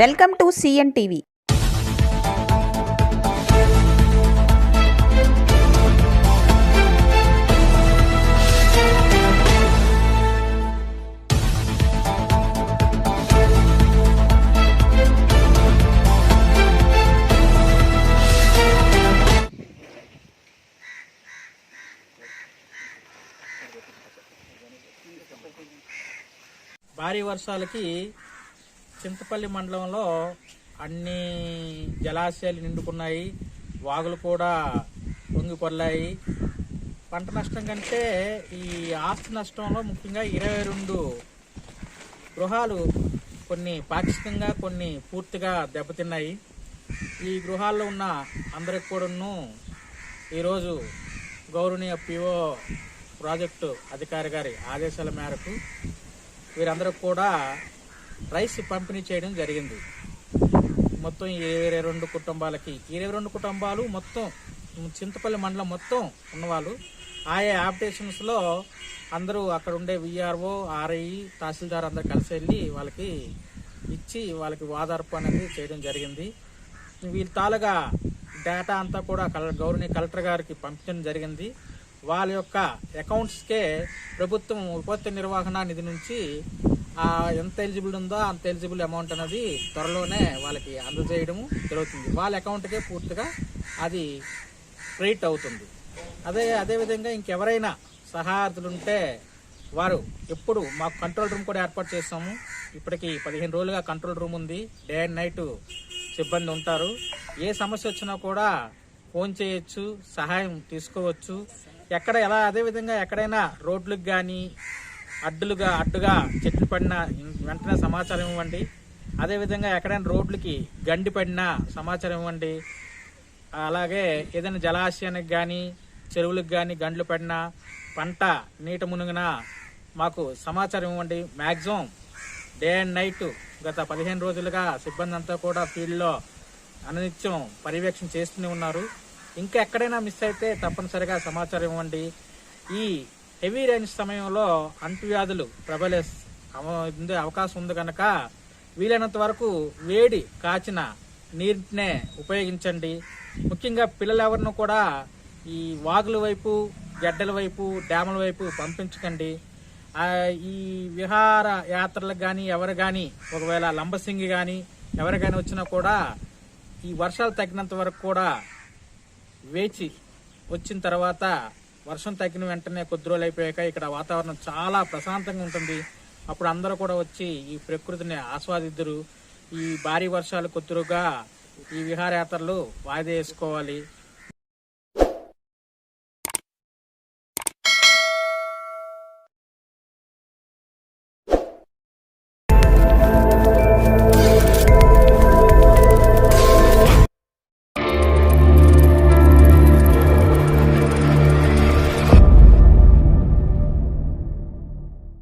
Welcome to CN TV. భారీ వర్షాలకి చింతపల్లి మండలంలో అన్ని జలాశయాలు నిండుకున్నాయి. వాగులు కూడా పొంగి పొర్లాయి పంట నష్టం కంటే ఈ ఆస్తి నష్టంలో ముఖ్యంగా ఇరవై రెండు గృహాలు కొన్ని పాక్షికంగా కొన్ని పూర్తిగా దెబ్బతిన్నాయి. ఈ గృహాల్లో ఉన్న అందరికి కూడాను ఈరోజు గౌరవనీయ పిఓ ప్రాజెక్టు అధికారి గారి ఆదేశాల మేరకు వీరందరూ కూడా రైస్ పంపిణీ చేయడం జరిగింది. మొత్తం ఇరవై రెండు కుటుంబాలకి ఇరవై రెండు కుటుంబాలు మొత్తం చింతపల్లి మండలం మొత్తం ఉన్నవాళ్ళు. ఆయా ఆప్టేషన్స్లో అందరూ అక్కడ ఉండే విఆర్ఓ ఆర్ఐ తహసీల్దార్ అందరు కలిసి వెళ్ళి వాళ్ళకి ఇచ్చి వాళ్ళకి వాదార్పు అనేది చేయడం జరిగింది. వీళ్ళ తాలుగా డేటా అంతా కూడా కల గౌరవనీయ కలెక్టర్ గారికి పంపించడం జరిగింది. వాళ్ళ యొక్క అకౌంట్స్కే ప్రభుత్వం విపత్తు నిర్వహణ నిధి నుంచి ఎంత ఎలిజిబుల్ ఉందో అంత ఎలిజిబుల్ అమౌంట్ అనేది త్వరలోనే వాళ్ళకి అందజేయడం జరుగుతుంది. వాళ్ళ అకౌంట్కే పూర్తిగా అది క్రెడిట్ అవుతుంది. అదే అదేవిధంగా ఇంకెవరైనా సహాయార్థులు ఉంటే వారు ఎప్పుడు మాకు కంట్రోల్ రూమ్ కూడా ఏర్పాటు చేస్తాము. ఇప్పటికి పదిహేను రోజులుగా కంట్రోల్ రూమ్ ఉంది. డే అండ్ నైట్ సిబ్బంది ఉంటారు. ఏ సమస్య వచ్చినా కూడా ఫోన్ చేయొచ్చు సహాయం తీసుకోవచ్చు. ఎక్కడ ఎలా అదేవిధంగా ఎక్కడైనా రోడ్లకు కానీ అడ్డులుగా అడ్డుగా చెట్లు పడినా వెంటనే సమాచారం ఇవ్వండి. అదేవిధంగా ఎక్కడైనా రోడ్లకి గండి పడినా సమాచారం ఇవ్వండి. అలాగే ఏదైనా జలాశయానికి కానీ చెరువులకు కానీ గండ్లు పడినా పంట నీట మునుగున మాకు సమాచారం ఇవ్వండి. మ్యాక్సిమం డే అండ్ నైట్ గత పదిహేను రోజులుగా సిబ్బంది అంతా కూడా ఫీల్డ్లో అనునిత్యం పర్యవేక్షణ చేస్తూనే ఉన్నారు. ఇంకా ఎక్కడైనా మిస్ అయితే తప్పనిసరిగా సమాచారం ఇవ్వండి. ఈ హెవీ రేంజ్ సమయంలో అంటువ్యాధులు ప్రబలే ఉండే అవకాశం ఉంది కనుక వీలైనంత వరకు వేడి కాచిన నీటినే ఉపయోగించండి. ముఖ్యంగా పిల్లలు కూడా ఈ వాగుల వైపు గడ్డల వైపు డ్యాముల వైపు పంపించకండి. ఈ విహార యాత్రలకు కానీ ఎవరు కానీ ఒకవేళ లంబసింగి కానీ ఎవరు కానీ వచ్చినా కూడా ఈ వర్షాలు తగ్గినంత వరకు కూడా వేచి వచ్చిన తర్వాత వర్షం తగ్గిన వెంటనే కొద్ది రోజులు అయిపోయాక ఇక్కడ వాతావరణం చాలా ప్రశాంతంగా ఉంటుంది. అప్పుడు అందరూ కూడా వచ్చి ఈ ప్రకృతిని ఆస్వాదిద్దరు. ఈ భారీ వర్షాలు కొద్దిగా ఈ విహారయాత్రలు వాయిదా వేసుకోవాలి.